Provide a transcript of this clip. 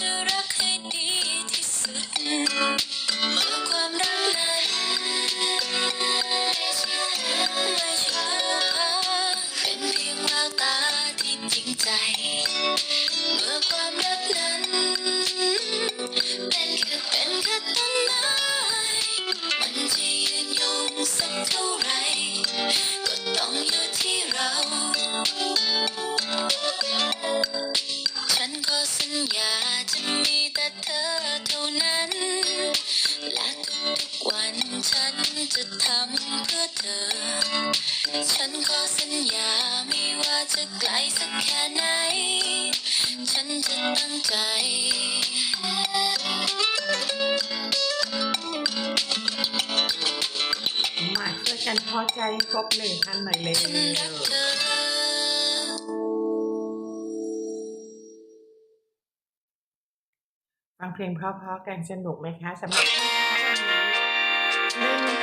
จะรักให้ดีที่สุดเมื่อความรักนั้นไม่ใช่เป็นเพียงแววตาที่จริงใจ เมื่อความรักนั้น เป็นแค่เป็นแค่ต้นไม้มันจะยืนยงสักเท่าไหร ญาจะมีแต่เธอเท่านั้น และทุกๆวันฉันจะทำเพื่อเธอ ฉันก็สัญญาไม่ว่าจะไกลสักแค่ไหน ฉันจะตั้งใจมาช่วยกันพอใจครบหนึ่งพันหน่อยเลย ฉันรักเธอ ฟังเพลงเพราะๆกันสนุกไหมคะสำหรับ